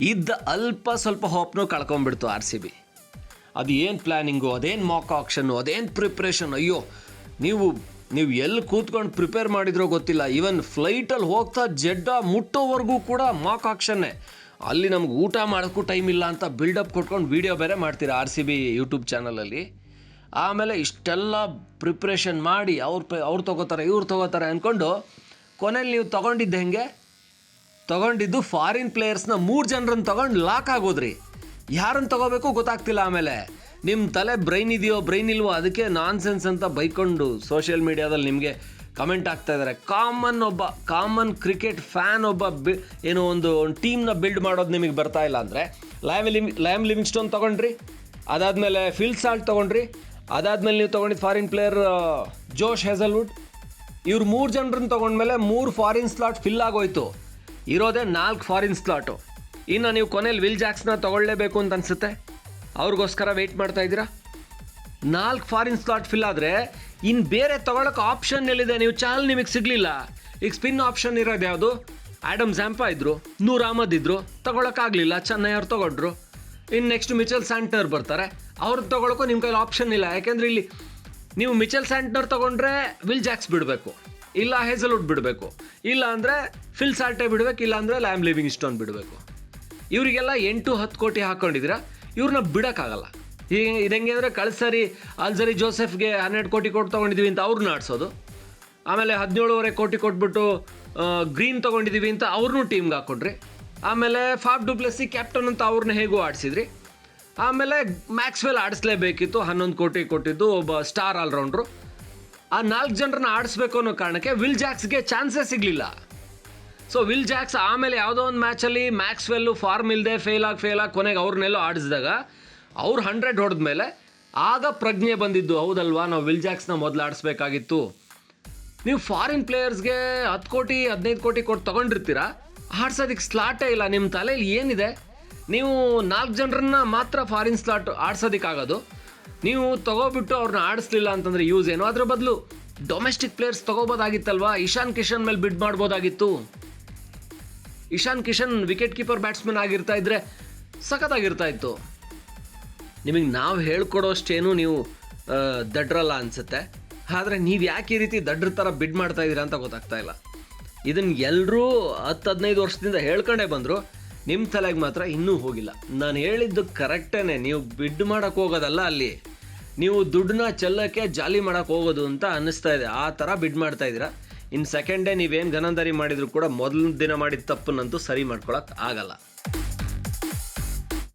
ಇದ್ದ ಅಲ್ಪ ಸ್ವಲ್ಪ ಹೋಪ್ನು ಕಳ್ಕೊಂಡ್ಬಿಡ್ತು ಆರ್ ಸಿ ಬಿ ಅದು ಏನು ಪ್ಲ್ಯಾನಿಂಗು ಅದೇನು ಮಾಕ್ ಆಕ್ಷನ್ನು ಅದೇನು ಪ್ರಿಪ್ರೇಷನ್ ಅಯ್ಯೋ, ನೀವು ನೀವು ಎಲ್ಲಿ ಕೂತ್ಕೊಂಡು ಪ್ರಿಪೇರ್ ಮಾಡಿದ್ರೋ ಗೊತ್ತಿಲ್ಲ. ಈವನ್ ಫ್ಲೈಟಲ್ಲಿ ಹೋಗ್ತಾ ಜಡ್ಡ ಮುಟ್ಟೋವರೆಗೂ ಕೂಡ ಮಾಕ್ ಆಕ್ಷನ್ನೇ ಅಲ್ಲಿ ನಮ್ಗೆ ಊಟ ಮಾಡೋಕ್ಕೂ ಟೈಮ್ ಇಲ್ಲ ಅಂತ ಬಿಲ್ಡಪ್ ಕೊಟ್ಕೊಂಡು ವೀಡಿಯೋ ಬೇರೆ ಮಾಡ್ತೀರಾ ಆರ್ ಸಿ ಬಿ ಯೂಟ್ಯೂಬ್ ಚಾನಲಲ್ಲಿ ಆಮೇಲೆ ಇಷ್ಟೆಲ್ಲ ಪ್ರಿಪ್ರೇಷನ್ ಮಾಡಿ ಅವ್ರು ಪೆ, ಅವ್ರು ತೊಗೋತಾರೆ, ಇವ್ರು ತೊಗೋತಾರೆ ಅಂದ್ಕೊಂಡು ಕೊನೆಯಲ್ಲಿ ನೀವು ತೊಗೊಂಡಿದ್ದು ಹೆಂಗೆ? ತಗೊಂಡಿದ್ದು ಫಾರಿನ್ ಪ್ಲೇಯರ್ಸ್ನ ಮೂರು ಜನರನ್ನು ತಗೊಂಡು ಲಾಕ್ ಆಗೋದ್ರಿ. ಯಾರನ್ನು ತಗೋಬೇಕು ಗೊತ್ತಾಗ್ತಿಲ್ಲ ಆಮೇಲೆ. ನಿಮ್ಮ ತಲೆ ಬ್ರೈನ್ ಇದೆಯೋ ಬ್ರೈನ್ ಇಲ್ವೋ, ಅದಕ್ಕೆ ನಾನ್ ಸೆನ್ಸ್ ಅಂತ ಬೈಕೊಂಡು ಸೋಷಿಯಲ್ ಮೀಡಿಯಾದಲ್ಲಿ ನಿಮಗೆ ಕಮೆಂಟ್ ಆಗ್ತಾ ಇದ್ದಾರೆ ಕಾಮನ್ ಒಬ್ಬ ಕಾಮನ್ ಕ್ರಿಕೆಟ್ ಫ್ಯಾನ್ ಒಬ್ಬ ಬಿ, ಏನೋ ಒಂದು ಒಂದು ಟೀಮ್ನ ಬಿಲ್ಡ್ ಮಾಡೋದು ನಿಮಗೆ ಬರ್ತಾ ಇಲ್ಲ ಅಂದರೆ ಲ್ಯಾಮ್ ಲಿಮ್ ಲ್ಯಾಮ್ ಲಿವಿಂಗ್ ಸ್ಟೋನ್ ತೊಗೊಂಡ್ರಿ. ಅದಾದಮೇಲೆ ಫಿಲ್ ಸಾಲ್ಟ್ ತೊಗೊಂಡ್ರಿ. ಅದಾದಮೇಲೆ ನೀವು ತೊಗೊಂಡಿದ್ದು ಫಾರಿನ್ ಪ್ಲೇಯರ್ ಜೋಶ್ ಹೆಸಲ್ವುಡ್ ಇವ್ರು ಮೂರು ಜನರನ್ನ ತೊಗೊಂಡ್ಮೇಲೆ ಮೂರು ಫಾರಿನ್ ಸ್ಲಾಟ್ ಫಿಲ್ ಆಗೋಯ್ತು. ಇರೋದೇ ನಾಲ್ಕು ಫಾರಿನ್ ಸ್ಲಾಟು ಇನ್ನು ನೀವು ಕೊನೆಯಲ್ಲಿ ವಿಲ್ ಜಾಕ್ಸ್ನ ತೊಗೊಳ್ಳೇಬೇಕು ಅಂತ ಅನಿಸುತ್ತೆ. ಅವ್ರಿಗೋಸ್ಕರ ವೆಯ್ಟ್ ಮಾಡ್ತಾ ಇದ್ದೀರಾ? ನಾಲ್ಕು ಫಾರಿನ್ ಸ್ಲಾಟ್ ಫಿಲ್ ಆದರೆ ಇನ್ನು ಬೇರೆ ತೊಗೊಳಕ್ಕೆ ಆಪ್ಷನ್ ಎಲ್ಲಿದೆ? ನೀವು ಚಾಲ್ ನಿಮಗೆ ಸಿಗಲಿಲ್ಲ. ಈಗ ಸ್ಪಿನ್ ಆಪ್ಷನ್ ಇರೋದು ಯಾವುದು? ಆ್ಯಡಮ್ ಝ್ಯಾಂಪಾ ಇದ್ದರು ನೂರ್ ಅಹಮದ್ ಇದ್ದರು ತೊಗೊಳಕ್ಕಾಗಲಿಲ್ಲ ಚೆನ್ನೈ ಅವ್ರು ತೊಗೊಂಡ್ರು. ಇನ್ನು ನೆಕ್ಸ್ಟ್ ಮಿಚಲ್ ಸ್ಯಾಂಟ್ನರ್ ಬರ್ತಾರೆ. ಅವ್ರು ತೊಗೊಳಕ್ಕೂ ನಿಮ್ಮ ಕೈಲಿ ಆಪ್ಷನ್ ಇಲ್ಲ. ಯಾಕೆಂದರೆ ಇಲ್ಲಿ ನೀವು ಮಿಚಲ್ ಸ್ಯಾಂಟ್ನರ್ ತೊಗೊಂಡ್ರೆ ವಿಲ್ ಜಾಕ್ಸ್ ಬಿಡಬೇಕು. ಇಲ್ಲ ಹೇಸಲ್ವುಡ್ ಬಿಡಬೇಕು. ಇಲ್ಲ ಅಂದರೆ ಫಿಲ್ ಸಾರ್ಟೆ ಬಿಡಬೇಕು, ಇಲ್ಲ ಅಂದರೆ ಲ್ಯಾಮ್ ಲಿವಿಂಗ್ ಸ್ಟೋನ್ ಬಿಡಬೇಕು. ಇವರಿಗೆಲ್ಲ ಎಂಟು ಹತ್ತು ಕೋಟಿ ಹಾಕ್ಕೊಂಡಿದ್ದೀರಾ ಇವ್ರನ್ನ ಬಿಡೋಕ್ಕಾಗಲ್ಲ. ಈಗ ಇದಂಗೆ ಅಂದರೆ ಕಳ್ಸರಿ, ಅಲ್ಸರಿ ಜೋಸೆಫ್ಗೆ ಹನ್ನೆರಡು ಕೋಟಿ ಕೊಟ್ಟು ತೊಗೊಂಡಿದ್ದೀವಿ ಅಂತ ಅವ್ರನ್ನ ಆಡಿಸೋದು. ಆಮೇಲೆ ಹದಿನೇಳುವರೆ ಕೋಟಿ ಕೊಟ್ಬಿಟ್ಟು ಗ್ರೀನ್ ತೊಗೊಂಡಿದ್ದೀವಿ ಅಂತ ಅವ್ರನ್ನೂ ಟೀಮ್ಗೆ ಹಾಕ್ಕೊಂಡ್ರಿ ಆಮೇಲೆ ಫಾಫ್ ಡುಪ್ಲೆಸಿ ಕ್ಯಾಪ್ಟನ್ ಅಂತ ಅವ್ರನ್ನ ಹೇಗೂ ಆಡಿಸಿದ್ರಿ. ಆಮೇಲೆ ಮ್ಯಾಕ್ಸ್ವೆಲ್ ಆಡಿಸ್ಲೇಬೇಕಿತ್ತು, ಹನ್ನೊಂದು ಕೋಟಿ ಕೊಟ್ಟಿದ್ದು ಒಬ್ಬ ಸ್ಟಾರ್ ಆಲ್ರೌಂಡ್ರು. ಆ ನಾಲ್ಕು ಜನರನ್ನ ಆಡಿಸ್ಬೇಕು ಅನ್ನೋ ಕಾರಣಕ್ಕೆ ವಿಲ್ ಜಾಕ್ಸ್ಗೆ ಚಾನ್ಸೇ ಸಿಗಲಿಲ್ಲ. ಸೊ ವಿಲ್ ಜಾಕ್ಸ್ ಆಮೇಲೆ ಯಾವುದೋ ಒಂದು ಮ್ಯಾಚಲ್ಲಿ ಮ್ಯಾಕ್ಸ್ವೆಲ್ಲು ಫಾರ್ಮ್ ಇಲ್ಲದೆ ಫೇಲ್ ಆಗಿ ಫೇಲ್ ಆಗಿ ಕೊನೆಗೆ ಅವ್ರನ್ನೆಲ್ಲೋ ಆಡಿಸಿದಾಗ ಅವ್ರು ಹಂಡ್ರೆಡ್ ಹೊಡೆದ ಮೇಲೆ ಆಗ ಪ್ರಜ್ಞೆ ಬಂದಿದ್ದು, ಹೌದಲ್ವಾ ನಾವು ವಿಲ್ ಜಾಕ್ಸ್ನ ಮೊದಲು ಆಡಿಸ್ಬೇಕಾಗಿತ್ತು. ನೀವು ಫಾರಿನ್ ಪ್ಲೇಯರ್ಸ್ಗೆ ಹತ್ತು ಕೋಟಿ, ಹದಿನೈದು ಕೋಟಿ ಕೊಟ್ಟು ತೊಗೊಂಡಿರ್ತೀರಾ? ಆಡ್ಸೋದಕ್ಕೆ ಸ್ಲಾಟೇ ಇಲ್ಲ ನಿಮ್ಮ ತಲೆಯಲ್ಲಿ ಏನಿದೆ? ನೀವು ನಾಲ್ಕು ಜನರನ್ನ ಮಾತ್ರ ಫಾರಿನ್ ಸ್ಲಾಟ್ ಆಡ್ಸೋದಕ್ಕಾಗೋದು. ನೀವು ತಗೋಬಿಟ್ಟು ಅವ್ರನ್ನ ಆಡಿಸ್ಲಿಲ್ಲ ಅಂತಂದರೆ ಯೂಸ್ ಏನು? ಅದ್ರ ಬದಲು ಡೊಮೆಸ್ಟಿಕ್ ಪ್ಲೇಯರ್ಸ್ ತಗೋಬೋದಾಗಿತ್ತಲ್ವಾ? ಇಶಾನ್ ಕಿಶನ್ ಮೇಲೆ bid ಮಾಡ್ಬೋದಾಗಿತ್ತು. Ishan Kishan wicket keeper batsman ಆಗಿರ್ತಾ ಇದ್ರೆ ಸಖತ್ತಾಗಿರ್ತಾ ಇತ್ತು. ನಿಮಗೆ ನಾವು ಹೇಳ್ಕೊಡೋಷ್ಟೇನು ನೀವು ದಡ್ರಲ್ಲ ಅನ್ಸುತ್ತೆ. ಆದರೆ ನೀವು ಯಾಕೆ ಈ ರೀತಿ ದಡ್ರ ಥರ ಬಿಡ್ ಮಾಡ್ತಾ ಇದ್ದೀರಾ ಅಂತ ಗೊತ್ತಾಗ್ತಾ ಇಲ್ಲ. ಇದನ್ನು ಎಲ್ಲರೂ ಹತ್ತು ಹದಿನೈದು ವರ್ಷದಿಂದ ಹೇಳ್ಕೊಂಡೇ ಬಂದರು. ನಿಮ್ಮ ತಲೆಗೆ ಮಾತ್ರ ಇನ್ನೂ ಹೋಗಿಲ್ಲ. ನಾನು ಹೇಳಿದ್ದು ಕರೆಕ್ಟೇ ನೀವು ಬಿಡ್ ಮಾಡೋಕ್ಕೆ ಹೋಗೋದಲ್ಲ ಅಲ್ಲಿ. ನೀವು ದುಡ್ಡನ್ನ ಚೆಲ್ಲಕ್ಕೆ ಜಾಲಿ ಮಾಡೋಕ್ಕೆ ಹೋಗೋದು ಅಂತ ಅನ್ನಿಸ್ತಾ ಇದೆ. ಆ ಥರ ಬಿಡ್ ಮಾಡ್ತಾ ಇದ್ದೀರಾ? ಇನ್ನು ಸೆಕೆಂಡ್ ಡೇ ನೀವೇನು ಗನಂದಾರಿ ಮಾಡಿದರೂ ಕೂಡ ಮೊದಲ ದಿನ ಮಾಡಿದ ತಪ್ಪನ್ನಂತೂ ಸರಿ ಮಾಡ್ಕೊಳಕ್ಕೆ ಆಗಲ್ಲ.